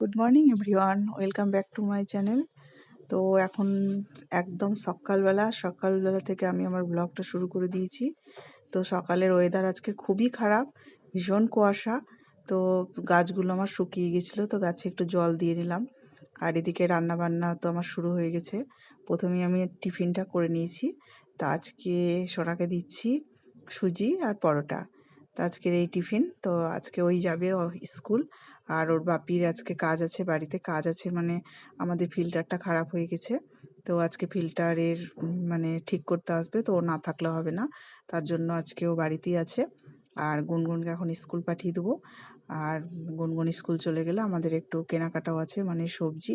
Good morning everyone welcome back to my channel তো এখন একদম সকালবেলা সকালবেলা থেকে আমি আমার ব্লগটা শুরু করে দিয়েছি। তো সকালের ওয়েদার আজকে খুবই খারাপ, ভীষণ কুয়াশা। তো গাছগুলো আমার শুকিয়ে গেছিল, তো গাছে একটু জল দিয়ে নিলাম। আর এদিকে রান্নাবান্না তো আমার শুরু হয়ে গেছে। প্রথমেই আমি টিফিনটা করে নিয়েছি। তো আজকে সোনাকে দিচ্ছি সুজি আর পরোটা। তো আজকের এই টিফিন, তো আজকে ওই যাবে স্কুল। আর ওর বাপির আজকে কাজ আছে বাড়িতে, কাজ আছে মানে আমাদের ফিল্টারটা খারাপ হয়ে গেছে। তো আজকে ফিল্টারের মানে ঠিক করতে আসবে, তো ও না থাকলে হবে না। তার জন্য আজকে ও বাড়িতেই আছে। আর গুনগুনকে এখন স্কুল পাঠিয়ে দেবো। আর গুনগুন স্কুল চলে গেলে আমাদের একটু কেনাকাটাও আছে মানে সবজি।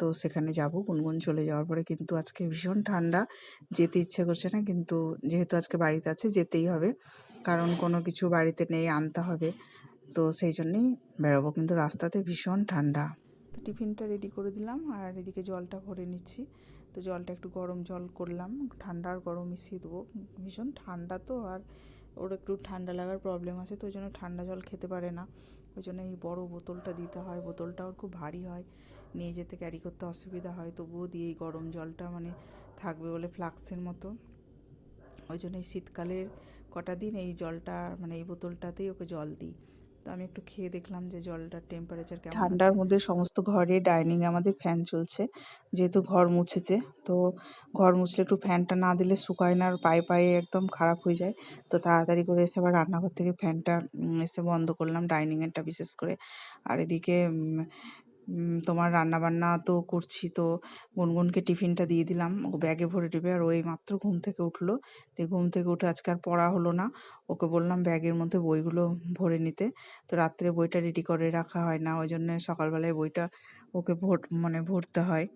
তো সেখানে যাব, গুনগুন চলে যাওয়ার পরে কিন্তু আজকে ভীষণ ঠান্ডা। যেতে ইচ্ছে করছে না, কিন্তু যেহেতু আজকে বাড়িতে আছে, যেতেই হবে। কারণ কোনো কিছু বাড়িতে নেই, আনতে হবে। তো সেই জন্যেই বেরোবো। কিন্তু রাস্তাতে ভীষণ ঠান্ডা। তো টিফিনটা রেডি করে দিলাম আর এদিকে জলটা ভরে নিচ্ছি। তো জলটা একটু গরম জল করলাম। ঠান্ডা আর গরম মিশিয়ে দেবো। ভীষণ ঠান্ডা তো আর ওর একটু ঠান্ডা লাগার প্রবলেম আছে, তো ওই জন্য ঠান্ডা জল খেতে পারে না। ওই জন্য এই বড়ো বোতলটা দিতে হয়। বোতলটা ওর খুব ভারী হয়। নিয়ে যেতে ক্যারি করতে অসুবিধা হয়। তবুও দিয়ে এই গরম জলটা মানে থাকবে বলে ফ্লাক্সের মতো। ওই জন্য এই শীতকালের কটা দিন এই জলটা মানে এই বোতলটাতেই ওকে জল দিই। তো আমি একটু খেয়ে দেখলাম যে জলটার টেম্পারেচার কেমন ঠান্ডার মধ্যে সমস্ত ঘরে ডাইনিং আমাদের ফ্যান চলছে যেহেতু ঘর মুছেছে তো ঘর মুছলে একটু ফ্যানটা না দিলে শুকায় না আর পায়ে পায়ে একদম খারাপ হয়ে যায়। তো তাড়াতাড়ি করে এসে আবার রান্নাঘর থেকে ফ্যানটা এসে বন্ধ করলাম ডাইনিংয়েরটা বিশেষ করে। আর এদিকে তোমার রান্না বান্না তো করছি তো গুনগুনকে টিফিনটা দিয়ে দিলাম। ও ব্যাগে ভরে দেবে আর ওই মাত্র ঘুম থেকে উঠল। তো ঘুম থেকে উঠে আজকে আর পড়া হলো না। ওকে বললাম ব্যাগের মধ্যে বইগুলো ভরে নিতে। তো রাত্রে বইটা রেডি করে রাখা হয় না। ওই জন্য সকালবেলায় বইটা ওকে ভোট মানে ভরতে হয়।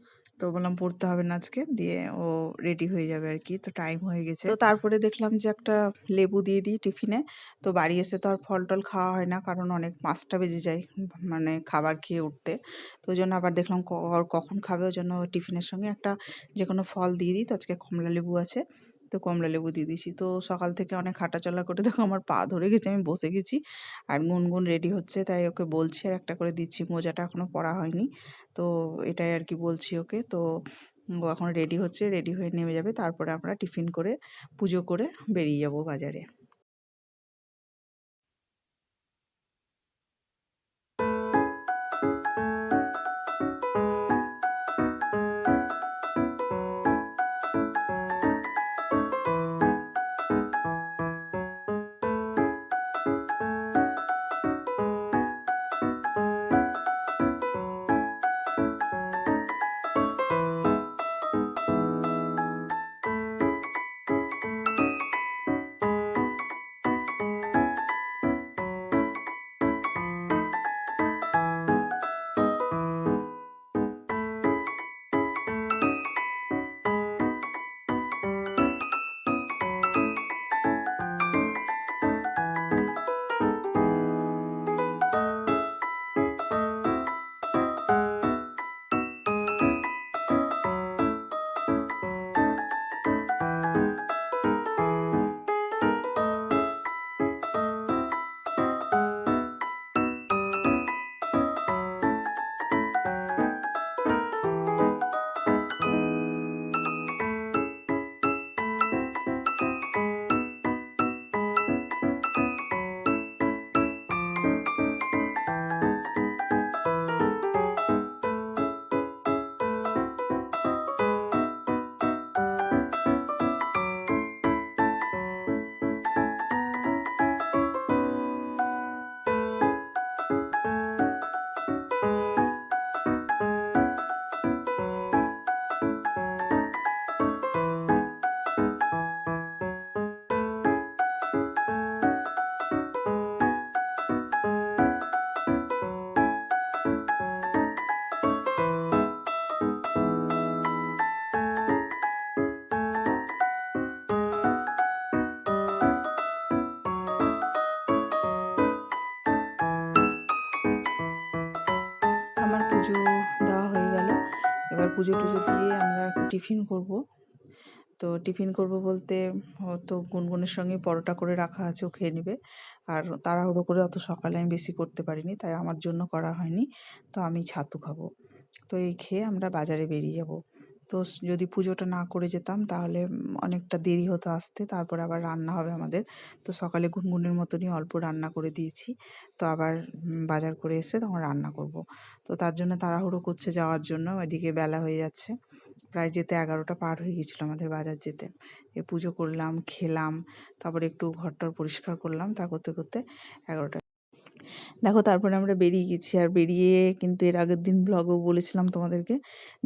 তো বললাম, পড়তে হবে না আজকে। দিয়ে ও রেডি হয়ে যাবে আর কি। তো টাইম হয়ে গেছে। তো তারপরে দেখলাম যে একটা লেবু দিয়ে দিই টিফিনে। তো বাড়ি এসে তো আর ফল টল খাওয়া হয় না, কারণ অনেক পাঁচটা বেজে যায় মানে খাবার খেয়ে উঠতে। তো ওই জন্য আবার দেখলাম কখন খাবে? ওই জন্য টিফিনের সঙ্গে একটা যে কোনো ফল দিয়ে দিই। তো আজকে কমলা লেবু আছে। তো কমলা লেবু দিয়ে দিয়েছি। তো সকাল থেকে অনেক হাঁটাচলা করে দেখো আমার পা ধরে গেছে, আমি বসে গেছি আর গুনগুন রেডি হচ্ছে, তাই ওকে বলছি আর একটা করে দিচ্ছি, মোজাটা এখনও পরা হয়নি। তো এটাই আর কি বলছি ওকে। তো ও এখন রেডি হচ্ছে রেডি হয়ে নেমে যাবে, তারপরে আমরা টিফিন করে, পুজো করে বেরিয়ে যাব বাজারে। এবার পুজো টুজো দিয়ে আমরা টিফিন করব। তো টিফিন করব বলতে তো গুনগুনের সঙ্গে পরোটা করে রাখা আছে, ও খেয়ে নেবে। আর তাড়াহুড়ো করে অত সকালে আমি বেশি করতে পারিনি, তাই আমার জন্য করা হয়নি। তো আমি ছাতু খাব। তো এই খেয়ে আমরা বাজারে বেরিয়ে যাব। তো যদি পুজোটা না করে যেতাম তাহলে অনেকটা দেরি হতো আসতে। তারপর আবার রান্না হবে আমাদের। তো সকালে গুনগুনের মতনই অল্প রান্না করে দিয়েছি। তো আবার বাজার করে এসে তখন রান্না করব। তো তার জন্য তাড়াহুড়ো করছে যাওয়ার জন্য। এদিকে বেলা হয়ে যাচ্ছে। প্রায় যেতে এগারোটা পার হয়ে গেছিল আমাদের বাজার যেতে। এ পুজো করলাম, খেলাম, তারপরে একটু ঘরটর পরিষ্কার করলাম। তা করতে করতে এগারোটা দেখো তারপরে আমরা বেরিয়ে গেছি। আর বেরিয়ে কিন্তু এর আগের দিন ব্লগও বলেছিলাম তোমাদেরকে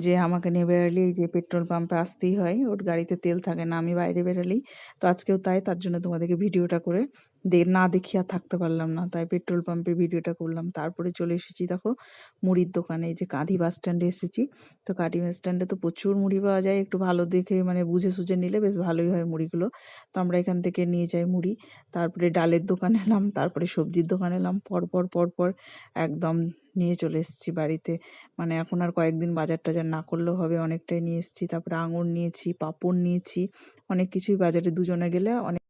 যে আমাকে নিয়ে বেরালেই যে পেট্রোল পাম্পে আসতেই হয়, ওর গাড়িতে তেল থাকে না, আমি বাইরে বেরালেই তো আজকেও তাই, তার জন্য তোমাদেরকে ভিডিওটা করে না দেখিয়ে আর থাকতে পারলাম না। তাই পেট্রোল পাম্পের ভিডিওটা করলাম। তারপরে চলে এসেছি দেখো মুড়ির দোকানে যে কাঁধি বাস স্ট্যান্ডে এসেছি। তো কাঁধি বাস স্ট্যান্ডে তো প্রচুর মুড়ি পাওয়া যায়। একটু ভালো দেখে মানে বুঝে সুঝে নিলে বেশ ভালোই হয় মুড়িগুলো। তো আমরা এখান থেকে নিয়ে যাই মুড়ি। তারপরে ডালের দোকান এলাম, তারপরে সবজির দোকান এলাম। পরপর পরপর একদম নিয়ে চলে এসেছি বাড়িতে। মানে এখন আর কয়েকদিন বাজার টাজার না করলেও হবে, অনেকটাই নিয়ে এসেছি। তারপরে আঙুর নিয়েছি, পাঁপড় নিয়েছি, অনেক কিছুই বাজারে দুজনে গেলে অনেক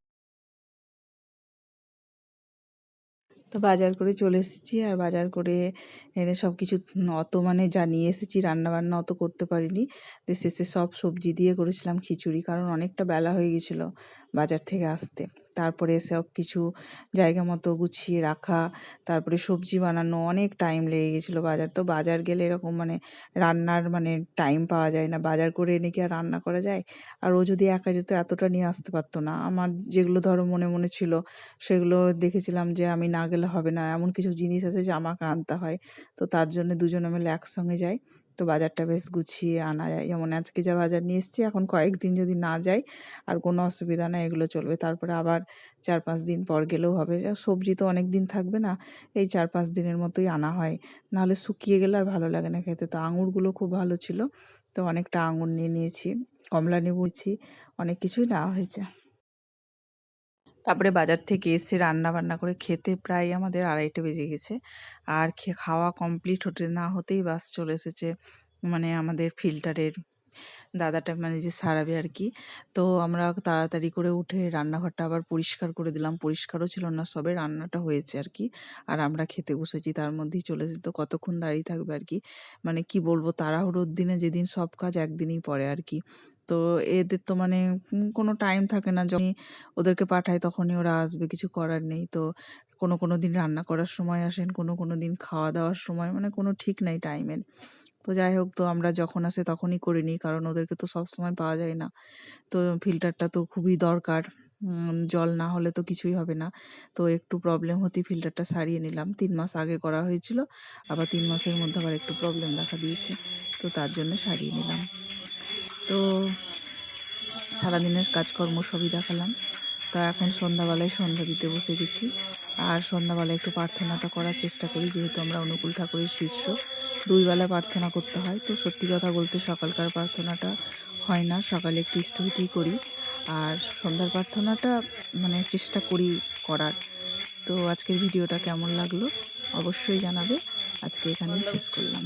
তো বাজার করে চলে এসেছি আর বাজার করে এনে সব কিছু অত মানে জানিয়ে এসেছি, রান্নাবান্না অত করতে পারিনি। তো শেষে সব সবজি দিয়ে করেছিলাম খিচুড়ি, কারণ অনেকটা বেলা হয়ে গেছিল বাজার থেকে আসতে। তারপরে সব কিছু জায়গা মতো গুছিয়ে রাখা, তারপরে সবজি বানানো অনেক টাইম লেগে গেছিল বাজার। তো বাজার গেলে এরকম মানে রান্নার মানে টাইম পাওয়া যায় না। বাজার করে এনে কি আর রান্না করা যায়? আর ও যদি একা যেত, এতটা নিয়ে আসতে পারতো না। আমার যেগুলো ধরো মনে মনে ছিল, সেগুলো দেখেছিলাম যে আমি না গেলে হবে না। এমন কিছু জিনিস আছে যে আমাকে আনতে হয়। তো তার জন্য দুজনে মিলে একসঙ্গে যাই। তো বাজারটা বেশ গুছিয়ে আনা যায়। যেমন আজকে যা বাজার নিয়ে এসেছি, এখন কয়েকদিন যদি না যাই, আর কোনো অসুবিধা নেই, এগুলো চলবে। তারপরে আবার চার পাঁচ দিন পর গেলেও হবে। সবজি তো অনেক দিন থাকবে না, এই চার পাঁচ দিনের মতোই আনা হয়। নাহলে শুকিয়ে গেলে আর ভালো লাগে না খেতে। তো আঙুরগুলো খুব ভালো ছিল, তো অনেকটা আঙুর নিয়ে নিয়েছি, কমলা নিয়েছি, অনেক কিছুই নেওয়া হয়েছে। তারপরে বাজার থেকে এসে রান্না বান্না করে খেতে প্রায় আমাদের আড়াইটে বেজে গেছে। আর খাওয়া কমপ্লিট হতে না হতেই বাস চলে এসেছে। মানে আমাদের ফিল্টারের দাদাটা মানে যে সারাবে আর কি। তো আমরা তাড়াতাড়ি করে উঠে রান্নাঘরটা আবার পরিষ্কার করে দিলাম। পরিষ্কারও ছিল না, সবে রান্নাটা হয়েছে আর কি। আর আমরা খেতে বসেছি, তার মধ্যেই চলে এসেছে। তো কতক্ষণ দাঁড়িয়ে থাকবে আর কি? মানে কি বলব, তাড়াহুড়োর দিনে যেদিন সব কাজ একদিনই পরে আর কি। তো এদের তো মানে কোনো টাইম থাকে না। যখনই ওদেরকে পাঠাই তখনই ওরা আসবে, কিছু করার নেই। তো কোনো কোনো দিন রান্না করার সময় আসেন, কোনো কোনো দিন খাওয়া দাওয়ার সময় মানে কোনো ঠিক নাই টাইমের তো যাই হোক, তো আমরা যখন আসে তখনই করে নিই, কারণ ওদেরকে তো সব সময় পাওয়া যায় না। তো ফিল্টারটা তো খুবই দরকার জল না হলে তো কিছুই হবে না। তো একটু প্রবলেম হতেই ফিল্টারটা সারিয়ে নিলাম। তিন মাস আগে করা হয়েছিল, আবার তিন মাসের মধ্যে আবার একটু প্রবলেম দেখা দিয়েছে। তো তার জন্য সারিয়ে নিলাম। তো সারাদিনের কাজকর্ম সবই দেখালাম। তো এখন সন্ধ্যাবেলায় সন্ধ্যা দিতে বসে গেছি। আর সন্ধ্যাবেলায় একটু প্রার্থনাটা করার চেষ্টা করি, যেহেতু আমরা অনুকূল ঠাকুরের শীর্ষ দুইবেলা প্রার্থনা করতে হয়। তো সত্যি কথা বলতে সকালকার প্রার্থনাটা হয় না, সকালে একটু ইষ্টভীতি করি। আর সন্ধ্যার প্রার্থনাটা মানে চেষ্টা করি করার। তো আজকের ভিডিওটা কেমন লাগল? অবশ্যই জানাবে। আজকে এখানেই শেষ করলাম।